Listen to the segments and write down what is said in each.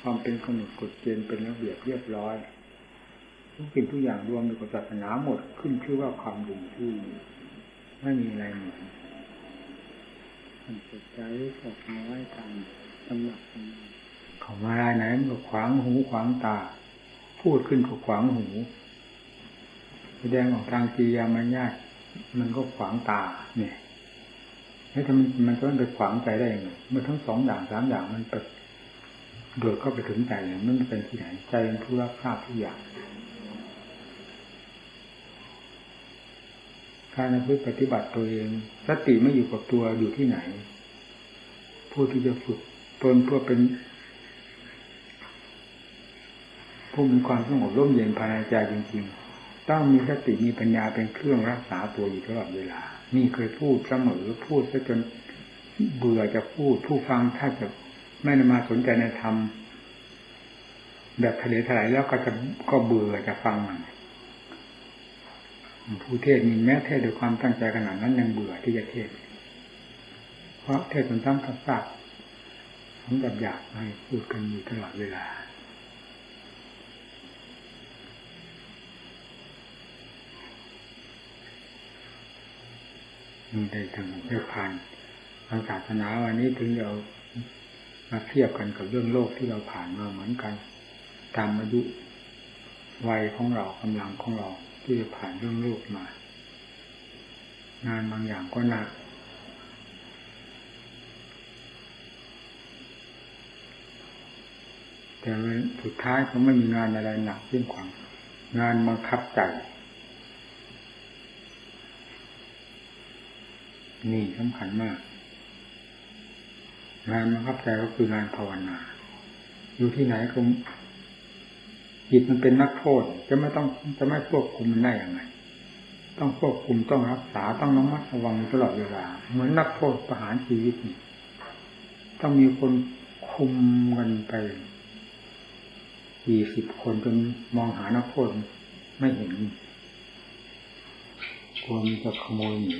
ความเป็นขนดกฎเกณฑ์เป็นระเบียบเรียบร้อย ทุกสิ่งทุกอย่างรวมในกฎศาสนาหมดขึ้นชื่อว่าความดีที่ไม่มีอะไรเหมือนมันจิตใจออกมาไว้ทางตำหนักเขามาลายไหนมันก็ขวางหูขวางตา พูดขึ้นก็ขวางหูแสดงออกทางกิริยามารยาทมันก็ขวางตา เนี่ยแล้วทำไมมันจะไปขวางใจได้ยังไงเมื่อทั้งสองอย่างสามอย่างมันไป โดดเข้าไปถึงใจเนี่ยมันเป็นที่ไหนใจเป็นผู้รับทราบทุกอย่างการพึ่ปฏิบัติตัวเองสติไม่อยู่กับตัวอยู่ที่ไหน ผู้ที่จะฝึกตนเพื่อเป็น ผู้มีความสงบร่มเย็นภายในใจจริงๆ ต้องมีสติมีปัญญาเป็นเครื่องรักษาตัวอยู่ตลอดเวลา นี่เคยพูดเสมอพูดซะจนเบื่อจะพูด ผู้ฟังถ้าจะ ไม่มาสนใจในธรรมแบบทะเลถลายแล้วก็จะก็เบื่อจะฟังมันผู้เทศมีแม้เทศด้วยความตั้งใจขนาดนั้นยังเบื่อที่จะเทศ เพราะเทศจนตั้งทัศน์ผมแบบอยากให้พูดกันอยู่ตลอดเวลา มีได้ทางได้ผ่านทางศาสนาวันนี้ถึงเรา มาเทียบกันกับเรื่องโลกที่เราผ่านมาเหมือนกัน ตามอายุวัยของเรากำลังของเราที่จะผ่านเรื่องโลกมา งานบางอย่างก็หนักแต่สุดท้ายเขาไม่มีงานอะไรหนักยิ่งกว่างานบังคับใจ นี่สำคัญมาก งานบังคับใจก็คืองานภาวนา อยู่ที่ไหนก็จิตมันเป็นนักโทษจะไม่ต้องจะไม่ควบคุมมันได้อย่างไรต้องควบคุมต้องรักษาต้องระมัดระวังตลอดเวลา เหมือนนักโทษประหารชีวิตนี่ต้องมีคนคุมกันไปกี่สิบคนจนมองหานักโทษไม่เห็นกลัวมันจะขโมยหนี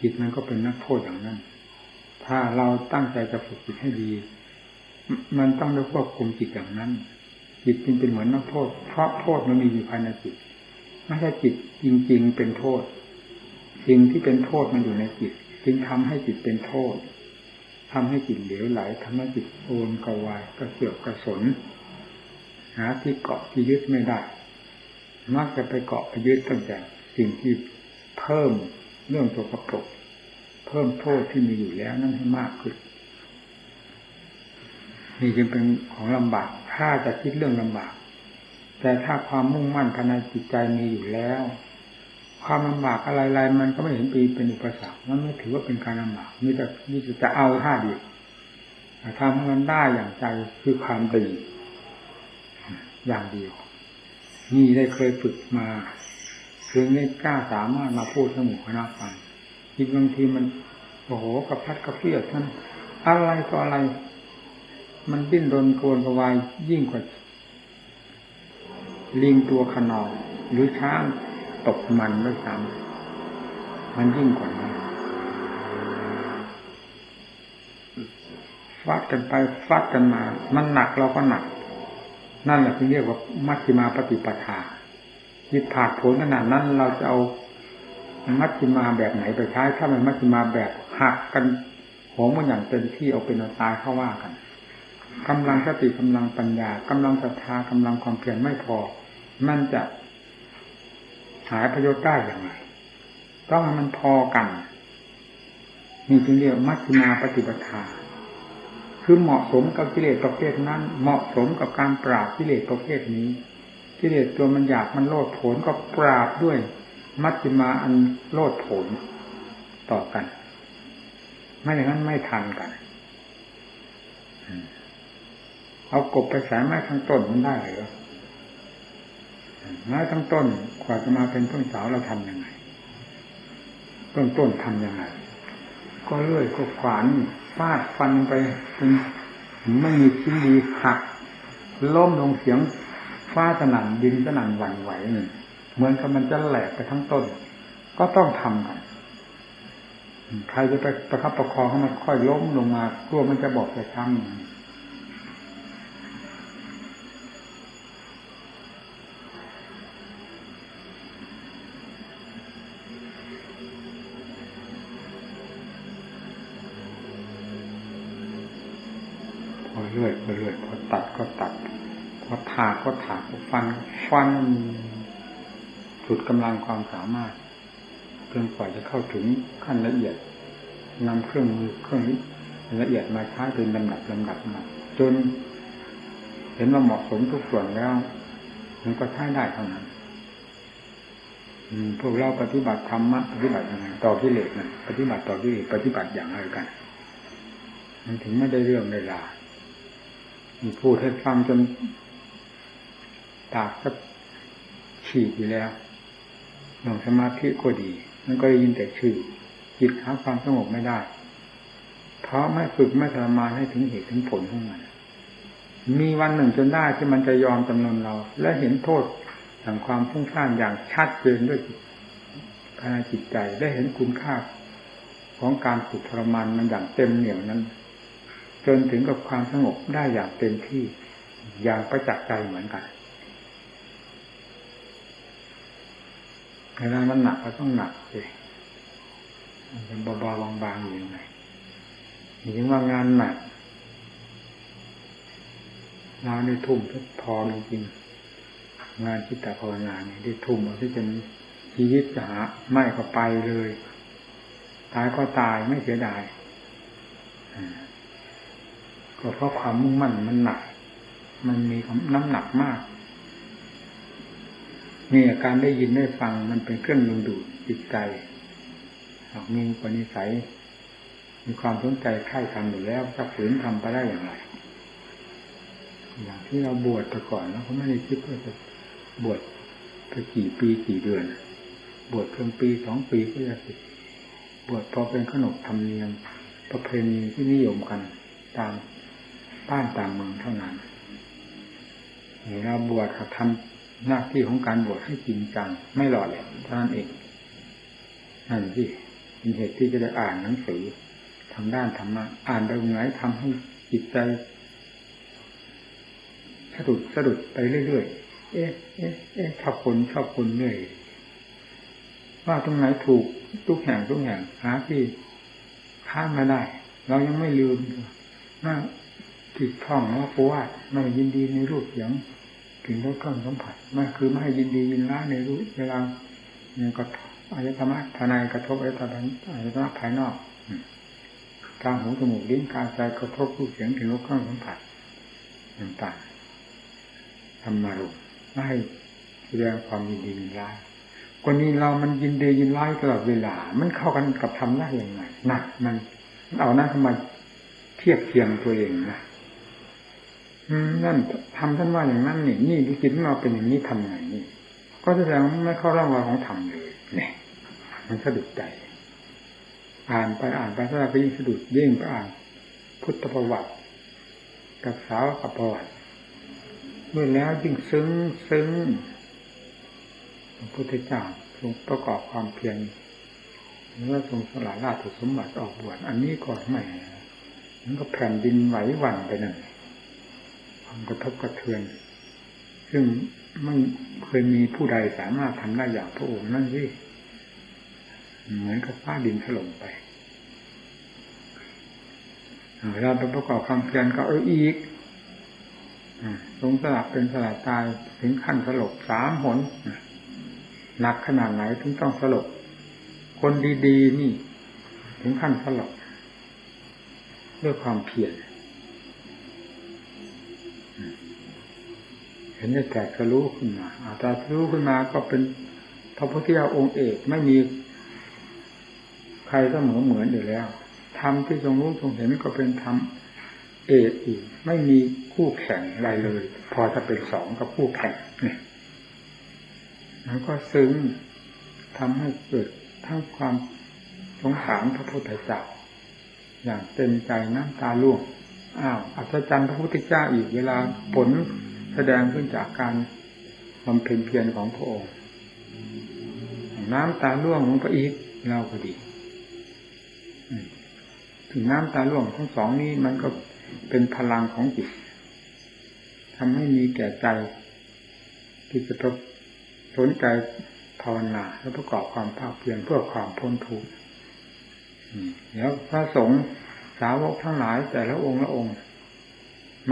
จิตมันก็เป็นนักโทษอย่างนั้น ถ้าเราตั้งใจจะฝึกจิตให้ดี มันต้องได้ควบคุมจิตอย่างนั้น จิตจึงเป็นเหมือนนักโทษ เพราะโทษมันมีอยู่ภายในจิตไม่ใช่จิตจริง ๆ เป็นโทษ สิ่งที่เป็นโทษมันอยู่ในจิต จึงทำให้จิตเป็นโทษทำให้จิตเหลวไหลทำให้จิตโอนกวายกระเสือกกระสนหาที่เกาะที่ยึดไม่ได้มักจะไปเกาะไปยึดตั้งแต่สิ่งที่เพิ่มเรื่องตัวกระปก เพิ่มโทษที่มีอยู่แล้วนั่นให้มากขึ้นนี่จึงเป็นของลำบาก ถ้าจะคิดเรื่องลำบาก แต่ถ้าความมุ่งมั่นภายในจิตใจมีอยู่แล้ว ความลำบากอะไรๆมันก็ไม่เห็นปีเป็นอุปสรรคมันไม่ถือว่าเป็นการลำบากมีแต่มีจะเอาท่าเดียวทำให้มันได้อย่างใจคือความดีอย่างเดียว นี่ได้เคยฝึกมาคือไม่กล้าสามารถมาพูดสมุขคณะฟัง คิดบางทีมันโอ้โหกระพัดกระเพียดท่านอะไรก็ออะไร มันดิ้นรนโกนกวายยิ่งกว่าลิงตัวขนองหรือช้างตกมันด้วยซ้ำมันยิ่งกว่านี้ฟัดกันไปฟัดกันมา มันหนักเราก็หนัก นั่นแหละที่เรียกว่ามัชฌิมาปฏิปทาจิตผาดผลขนาดนั้นเราจะเอา มัชฌิมาแบบไหนไปใช้ ถ้ามันมัชฌิมาแบบหักกันโหมมันอย่างเต็มที่เอาเป็นเอาตายเข้าว่ากันกำลังสติกำลังปัญญากำลังศรัทธากำลังความเพียรไม่พอ มันจะหายประโยชน์ได้อย่างไรต้องให้มันพอกันนี่จึงเรียกมัชฌิมาปฏิปทาคือเหมาะสมกับกิเลสประเภทนั้น เหมาะสมกับการปราบกิเลสประเภทนี้กิเลสตัวมันอยากมันโลดโผนก็ปราบด้วย มัชฌิมาอันโลดโผนต่อกัน ไม่อย่างนั้นไม่ทันกันเอากบไปสายไม้ทั้งต้นมันได้หรือไม้ทั้งต้นกว่าจะมาเป็นต้นสาวเราทำยังไง ต้นต้นทำยังไง ก็เลื่อยก็ขวานฟาดฟันไปจนไม่มีชิ้นดีหักล้มลงเสียงฟ้าสนั่นดินสนั่นหวั่นไหวนี่ เหมือนกับมันจะแหลกไปทั้งต้น ก็ต้องทำกันใครจะไปประคับประคองให้มันค่อยล้มลงมากลัวมันจะบอกจะช้ำพอเลื่อยพอเลื่อยพอตัดก็ตัด พอถากก็ถากพอฟัน ฟัน สุดกำลังความสามารถจนกว่าจะเข้าถึงขั้นละเอียดนำเครื่องมือเครื่องละเอียดมาใช้เป็นลำดับลำดับมาจน เห็นว่าเหมาะสมทุกส่วนแล้วมันก็ใช้ได้เท่านั้นพวกเราปฏิบัติธรรมะปฏิบัติยังไงต่อกิเลสนะปฏิบัติต่อกิเลสปฏิบัติอย่างไรกัน มันถึงไม่ได้เรื่องเวลามีพูดให้ฟังจนตากก็ฉีกอยู่แล้ว หลงสมาธิก็ดี มันก็ได้ยินแต่ชื่อ จิตหาความสงบไม่ได้ เพราะไม่ฝึกไม่ทรมานให้ถึงเหตุถึงผลของมันมีวันหนึ่งจนได้ที่มันจะยอมจำนนเรา และเห็นโทษแห่งความฟุ้งซ่านอย่างชัดเจนด้วยภายในจิตใจได้เห็นคุณค่าของการฝึกทรมานมันอย่างเต็มเหนี่ยวนั้น จนถึงกับความสงบได้อย่างเต็มที่อย่างประจักษ์ใจเหมือนกัน เวลามันหนักก็ต้องหนักเลยมันเป็นเบาๆบางๆอยู่ยังไงถึงว่างานหนักเราได้ทุ่มพอจริงงานจิตตภาวนาเนี่ยได้ทุ่มเอาที่จะชีวิตจะหาไม่ก็ไปเลย ตายก็ตายไม่เสียดายก็เพราะความมุ่งมั่นมันหนัก มันมีน้ำหนักมาก นี่การได้ยินได้ฟังมันเป็นเครื่องดึงดูดจิตใจหากมีปณิสัย มีความสนใจใคร่ทำอยู่แล้วจะฝืนทำไปได้อย่างไร อย่างที่เราบวชแต่ก่อนเขาไม่ได้คิดว่าจะบวชไปกี่ปีกี่เดือน บวชเพียงปีสองปีก็จะสิบวชพอเป็นขนบธรรมเนียมประเพณีที่นิยมกันตามบ้านตามเมืองเท่านั้นเราบวชเขาทำ หน้าที่ของการบวชให้จริงจังไม่หล่อแหลมเท่านั้นเองนั่นที่เป็นเหตุที่จะได้อ่านหนังสือทางด้านธรรมะอ่านไปตรงไหนทำให้จิตใจสะดุดสะดุดไปเรื่อยๆเอ๊ะเอ๊ะเอ๊ะชอบคนชอบคนเหนื่อยว่าตรงไหนถูกทุกแห่งทุกแห่งหาที่ข้ามมาได้ เรายังไม่ลืมว่าติดท่องว่าปูวาไม่ยินดีในรูปเสียง ถึงลดเครื่องสัมผัสไม่คือไม่ให้ยินดียินร้ายในรู้เวลาเนี่ยก็อายตมะภายในกระทบอายตมะอายตมะภายนอกตาหูจมูกลิ้นกายใจกระทบรูปเสียงถึงลดเครื่องสัมผัสต่างๆทำมารุไม่ให้แสดงความยินดียินร้ายคนนี้เรามันยินดียินร้ายตลอดเวลา มันเข้ากันกับทำได้ยังไงหนะมันเอาหน้าทำไมเทียบเทียมตัวเองนะ นั่นทำท่านว่าอย่างนั้นนี่นี่ที่จิตของเราเป็นอย่างนี้ทำไงนี่ ก็แสดงไม่เข้าร่องรอยของธรรมเลยเนี่ยมันสะดุดใจ อ่านไปอ่านไปถ้าไปยิ่งสะดุดยิ่งไปอ่าน พุทธประวัติ กับสาวกับประวัติเมื่อแล้วยิ่งซึ้งซึ้งพระพุทธเจ้าทรงประกอบความเพียรแล้วทรงสละราชสมบัติออกบวชอันนี้ก่อนใหม่มันก็แผ่นดินไหวหวั่นไปนั่น กระทบกระเทือน ซึ่งไม่เคยมีผู้ใดสามารถทำได้อย่างพระองค์นั่นสิเหมือนกับฟ้าดินถล่มไปเวลาไปประกอบความเพียรก็เอออีกลงสลับเป็นสลับตายถึงขั้นสลบสามหนหนักขนาดไหนถึงต้องสลบ คนดี ๆ นี่ ถึงขั้นสลบด้วยความเพียร เห็นได้แตกกระรู้ขึ้นมาอาตารู้ขึ้นมาก็เป็นพระพุทธเจ้าองค์เอกไม่มีใครเสมอเหมือนอยู่แล้วธรรมที่ทรงรู้ทรงเห็นก็เป็นธรรมเอกอีก ไม่มีคู่แข่งอะไรเลย พอจะเป็นสองกับคู่แข่งเนี่ยแล้วก็ซึ้งทำให้เกิดทั้งความสงสารพระพุทธเจ้าอย่างเต็มใจน้ำตาล่วงอ้าวอัศจรรย์พระพุทธเจ้าอีกเวลาผล แสดงขึ้นจากการบำเพ็ญเพียรของพระองค์น้ำตาล่วงลงไปอีกเราก็ดี ถึงน้ำตาล่วงทั้งสองนี้มันก็เป็นพลังของจิตทำให้มีแก่ใจ ที่จะต้องสนใจภาวนาและประกอบความภาคเพียรเพื่อความพ้นทุกข์แล้วพระสงฆ์สาวกทั้งหลายแต่ละองค์ละองค์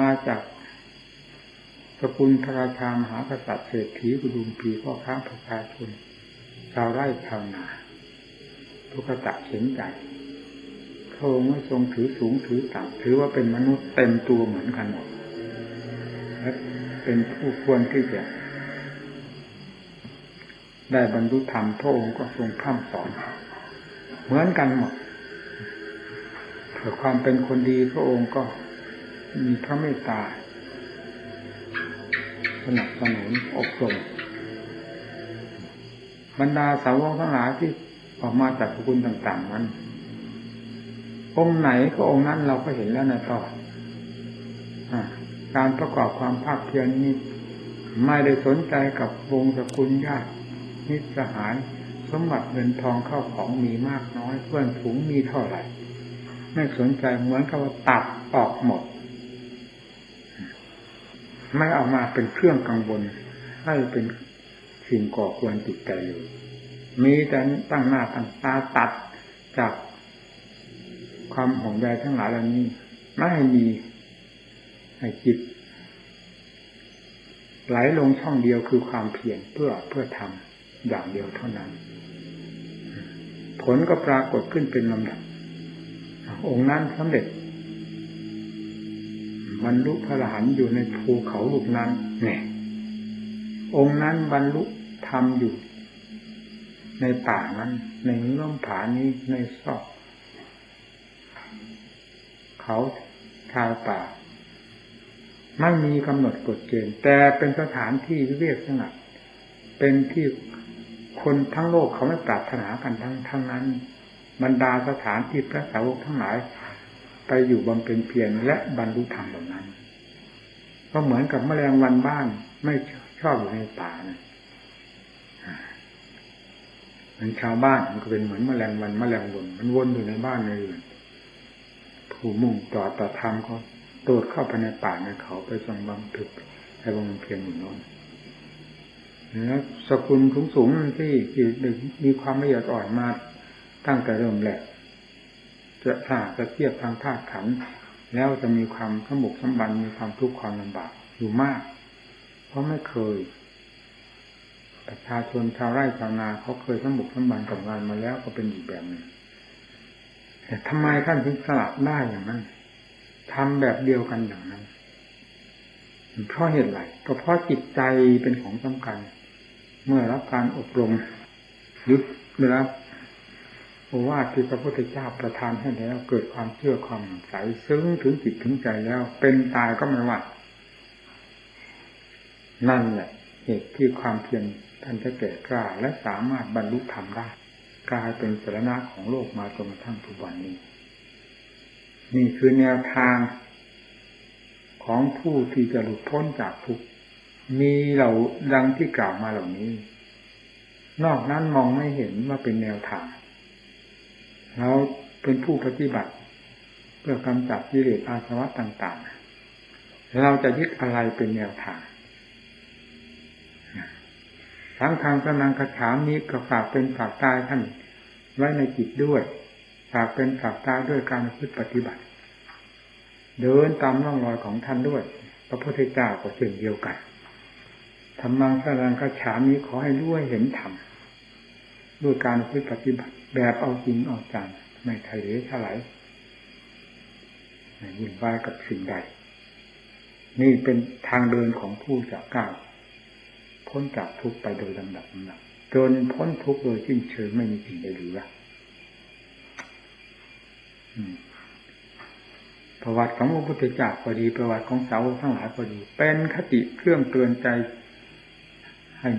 มาจาก สกุลพระราชามหากษัตริย์เศรษฐีกุดุมพีพ่อค้าประชาชนชาวไร่ชาวนาทุกตะเข็นใจพระองค์ไม่ทรงถือสูงถือต่ำถือว่าเป็นมนุษย์เต็มตัวเหมือนกันหมดและเป็นผู้ควรที่จะ ได้บรรลุธรรมพระองค์ก็ทรงพร่ำสอน เหมือนกันหมดเพื่อความเป็นคนดีพระองค์ก็มีพระเมตตา สนับสนุนอบรมบรรดาสาวกทั้งหลายที่ออกมาจากคุณต่างๆนั้นองค์ไหนก็องค์นั้นเราก็เห็นแล้วในตอนการประกอบความภาคเพียรนี้ไม่ได้สนใจกับวงสกุลญาตินิสหาย สมบัติเงินทองเข้าของมีมากน้อยเพื่อนฝูงมีเท่าไหร่ ไม่สนใจเหมือนกับว่าตัดออกหมด ไม่เอามาเป็นเครื่องกังวลให้เป็นสิ่งก่อควรจิตใจเลยมีแต่ตั้งหน้าตั้งตาตัดจากความห่วงใยทั้งหลายเหล่านี้ไม่ให้มีให้จิตไหลลงช่องเดียวคือความเพียรเพื่อเพื่อทำอย่างเดียวเท่านั้น ผลก็ปรากฏขึ้นเป็นลำดับ องค์นั้นสำเร็จ บรรลุพระอรหันต์อยู่ในภูเขาลูกนั้นเนี่ยองค์นั้นบรรลุธรรมอยู่ ในป่านั้น ในเงื่อมผานี้ในซอก เขาชายป่า ไม่มีกำหนดกฎเกณฑ์แต่เป็นสถานที่เรียกสงัดเป็นที่คนทั้งโลกเขาไม่ปรารถนากันทั้งทั้งนั้น บรรดาสถานที่พระสาวกทั้งหลาย ไปอยู่บำเพ็ญเพียรและบรรลุธรรมแบบนั้น ก็เหมือนกับแมลงวันบ้านไม่ชอบอยู่ในป่านะมันชาวบ้านมันก็เป็นเหมือนแมลงวันแมลงวนมันวนอยู่ในบ้านในเรือนผู้มุ่งต่อต่อธรรมก็โดดเข้าไปในป่าในเขาไปทรงบำเพ็ญไปบำเพ็ญอยู่น้นแล้วสกุลสูงสูงที่มีความละเอียดอ่อนมาตั้งแต่เริ่มแหล จะถ้าจะเทียบทางธาตุขัน แล้วจะมีความขมุกสมบันมีความทุกข์ความลำบากอยู่มาก เพราะไม่เคย ประชาชนชาวไร่ชาวนาเขาเคยสมุกสมบันกับงานมาแล้วก็เป็นอีกแบบหนึ่งแต่ทำไมท่านถึงสลับได้อย่างนั้นทำแบบเดียวกันอย่างนั้นเพราะเหตุไรก็เพราะจิตใจเป็นของสำคัญ เมื่อรับการอบรมหรือเมื่อรับ โอวาทที่พระพุทธเจ้าประทานให้แล้ว เกิดความเชื่อความใสซึ้งถึงจิตถึงใจแล้ว เป็นตายก็ไม่ว่านั่นแหละเหตุที่ความเพียรท่านจะแก่กล้าและสามารถบรรลุธรรมได้กลายเป็นสารณะของโลกมาจนกระทั่งทุกวันนี้ นี่คือแนวทางของผู้ที่จะหลุดพ้นจากทุกมีเราดังที่กล่าวมาเหล่านี้ นอกนั้นมองไม่เห็นว่าเป็นแนวทาง เราเป็นผู้ปฏิบัติ เพื่อกำจัดกิเลสอาสวะต่างๆ เราจะยึดอะไรเป็นแนวทางทั้งทางพนังคาถานี้ก็ฝากเป็นฝากตายท่านไว้ในจิตด้วย ฝากเป็นฝากตายด้วยการพึ่ปฏิบัติ เดินตามร่องรอยของท่านด้วย พระพุทธเจ้าก็เช่นเดียวกันธรรมังพนังคาถามนี้ขอให้รู้ให้เห็นธรรมด้วยการพึ่ปฏิบัติ แบบเอาจริงเอาจังไม่ทะเลถลายยิ่งวายกับสิ่งใด นี่เป็นทางเดินของผู้จะก้าวพ้นจากทุกไปโดยลำดับลำดับจนพ้นทุกโดยสิ้นเชิงไม่มีสิ่งใดเหลือประวัติของพระพุทธเจ้าก็ดีประวัติของสาวทั้งหลายก็ดี เป็นคติเครื่องเตือนใจให้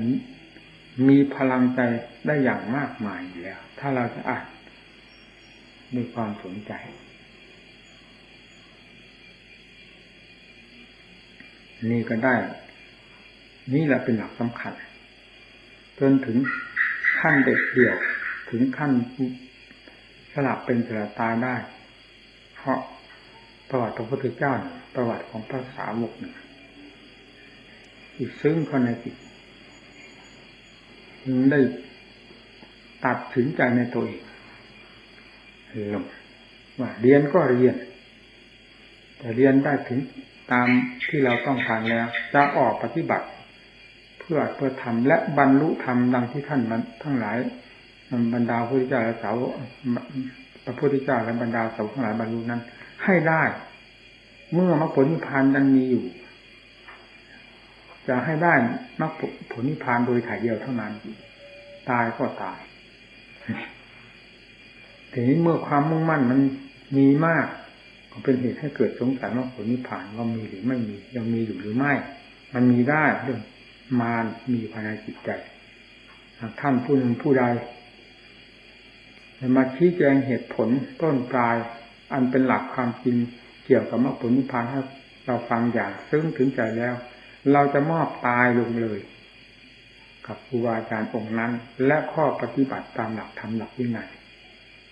มีพลังใจได้อย่างมากมายอยู่แล้ว ถ้าเราจะอ่านมีความสนใจ นี่ก็ได้ นี่แหละเป็นหลักสำคัญ จนถึงขั้นเด็ดเดี่ยวถึงขั้นสลับเป็นสลับตายได้ เพราะประวัติพระพุทธเจ้าประวัติของพระสาวกอีกซึ้งเข้าในจิต ได้ตัดถึงใจในตัวเองลงว่าเรียนก็เรียน แต่เรียนได้ถึงตามที่เราต้องการแล้ว จะออกปฏิบัติ เพื่อเพื่อทำและบรรลุธรรมดังที่ท่านทั้งหลายบรรดาพระพุทธเจ้าและสาวพระพุทธเจ้าและบรรดาสาวทั้งหลายบรรลุนั้น ให้ได้ เมื่อมรรคผลนิพพานยังมีอยู่ จะให้ได้มรรคผลนิพพานโดยถ่ายเดียวเท่านั้น ตายก็ตายทีนี้เมื่อความมุ่งมั่นมันมีมากก็เป็นเหตุให้เกิดสงสัยว่าผลนิพพานว่ามีหรือไม่มียังมีอยู่หรือไม่ มันมีได้เรื่องมารมีภายในจิตใจท่านผู้หนึ่งผู้ใดมาชี้แจงเหตุผลต้นปลาย อันเป็นหลักความจริงเกี่ยวกับมรรคผลนิพพานให้เราฟังอย่างซึ้งถึงใจแล้ว เราจะมอบตายลงเลย กับครูบาอาจารย์องค์นั้น และข้อปฏิบัติตามหลักธรรมหลักวินัย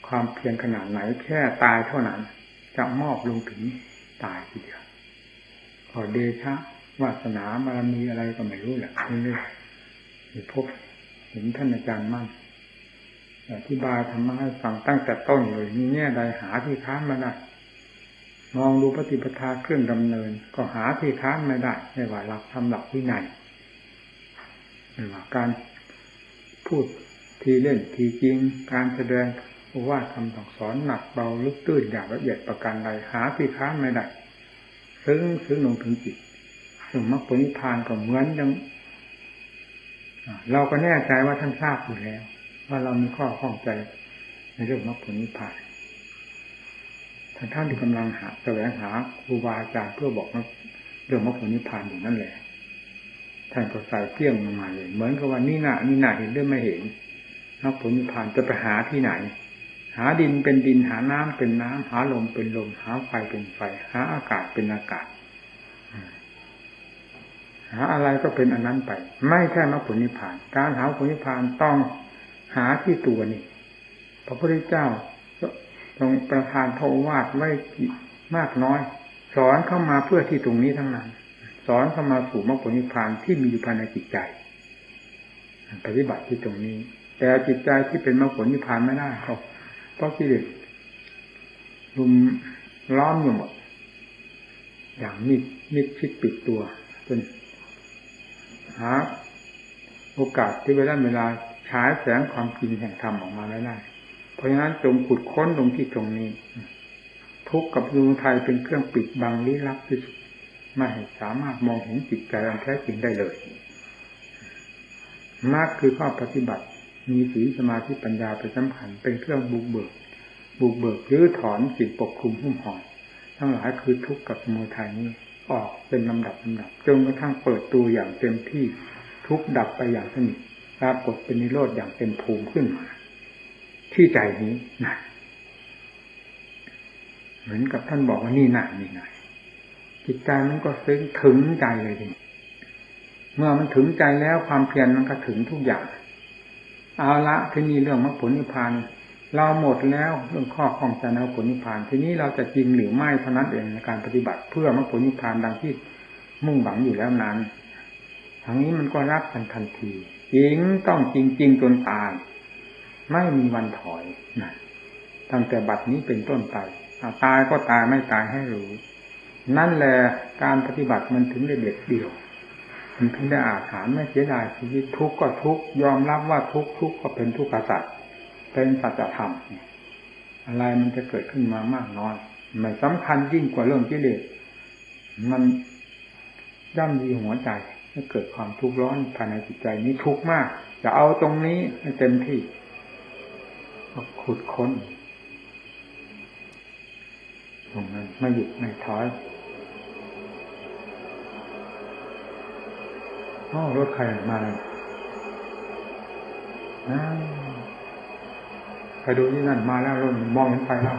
ความเพียรขนาดไหนแค่ตายเท่านั้น จะมอบลงถึงตายทีเดียวขอเดชะวาสนาบารมีอะไรก็ไม่รู้แหละนี่นี่พบเห็นท่านอาจารย์มั่นอธิบายธรรมะให้ฟังตั้งแต่ต้นเลยมีแง่ใดหาที่ค้านมาได้ มองดูปฏิปทาเครื่องดำเนิน ก็หาที่ค้านไม่ได้ไม่ว่าหลักธรรมหลักวินัยไม่ว่าการพูดทีเล่นทีจริงการแสดงว่าคำสั่งสอนหนักเบาลึกตื้นอย่างละเอียดประการใดหาที่ค้านไม่ได้ซึ่งซึ่งลงถึงจิตซึ่งมรรคผลนิพพานก็เหมือนยังเราก็แน่ใจว่าท่านทราบอยู่แล้ว ว่าเรามีข้อข้องใจในเรื่องมรรคผลนิพพาน ท่านท่านที่กำลังหาแสวงหาครูบาอาจารย์เพื่อบอกว่าเรื่องมรรคผลนิพพานอยู่นั่นแหละท่านก็ใส่เปี้ยงลงมาเลยเหมือนกับว่านี่หน้านี่หน้าเห็นหรือไม่เห็นมรรคผลนิพพานจะไปหาที่ไหน หาดินเป็นดินหาน้ำเป็นน้ำหาลมเป็นลม หาไฟเป็นไฟ หาอากาศเป็นอากาศ หาอะไรก็เป็นอันนั้นไป ไม่ใช่มรรคผลนิพพาน การหาผลนิพพานต้องหาที่ตัวนี่พระพุทธเจ้า ตรงประทานโทวาดไว้มากน้อย สอนเข้ามาเพื่อที่ตรงนี้ทั้งนั้น สอนเข้ามาสู่มรรคผลนิพพานที่มีอยู่ภายในจิตใจ ปฏิบัติที่ตรงนี้ แต่จิตใจที่เป็นมรรคผลนิพพานไม่ได้เขาเพราะกิเลสลุมล้อมอยู่หมดอย่างมิดมิดชิดปิดตัวจนหาโอกาสที่เวลาเวลาฉายแสงความจริงแห่งธรรมออกมาไม่ได้ เพราะฉะนั้นจงขุดค้นตรงที่ตรงนี้ ทุกข์กับดวงไทยเป็นเครื่องปิดบังลี้ลับที่สุดไม่สามารถมองเห็นจิตใจอันแท้จริงได้เลยมากคือข้อปฏิบัติ มีสีสมาธิปัญญาเป็นสำคัญเป็นเครื่องบุกเบิก บุกเบิกหรือถอนสิ่งปกคลุมหุ้มห่อทั้งหลายคือทุกข์กับสมุทัยนี้ออกเป็นลำดับลำดับจนกระทั่งเปิดตัวอย่างเต็มที่ทุกดับไปอย่างสนิทปรากฏเป็นนิโรธอย่างเต็มภูมิขึ้นมา ที่ใจนี้นะเหมือนกับท่านบอกว่านี่หนักนี่หนักจิตใจมันก็ซึ้งถึงใจเลยทีเมื่อมันถึงใจแล้วความเพียรมันก็ถึงทุกอย่าง เอาละที่นี่เรื่องมรรคผลนิพพานเราหมดแล้วเรื่องข้อข้องใจในผลนิพพานทีนี้เราจะจริงหรือไม่เท่านั้นเองในการปฏิบัติเพื่อมรรคผลนิพพานดังที่มุ่งหวังอยู่แล้วนั้นทางนี้มันก็รับกันทันทีจริงต้องจริงจริงจนตาย ไม่มีวันถอยนะตั้งแต่บัดนี้เป็นต้นไปตายก็ตายไม่ตายให้รู้ นั่นแหละการปฏิบัติมันถึงได้เด็ดเดี่ยว มันถึงได้อาถานไม่เสียดายชีวิตทุกข์ก็ทุกข์ยอมรับว่าทุกข์ทุกข์ก็เป็นทุกข์สัตว์เป็นสัจธรรมอะไรมันจะเกิดขึ้นมามากน้อยไม่สำคัญยิ่งกว่าเรื่องกิเลสมันย่ำยีหัวใจให้เกิดความทุกข์ร้อนภายในจิตใจนี้ทุกข์มาก จะเอาตรงนี้ให้เต็มที่ ขุดค้นตรงนั้นไม่หยุดไม่ถอยอ๋อรถใครมาไปดูที่นั่นมาแล้วรถมองเห็นไฟแล้ว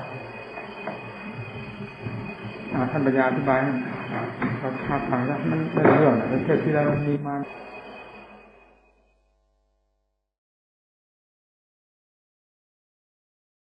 ท่านปัญญาอธิบายเขาฟังแล้วมันไม่เรื่องนะเทศที่แล้วมีมา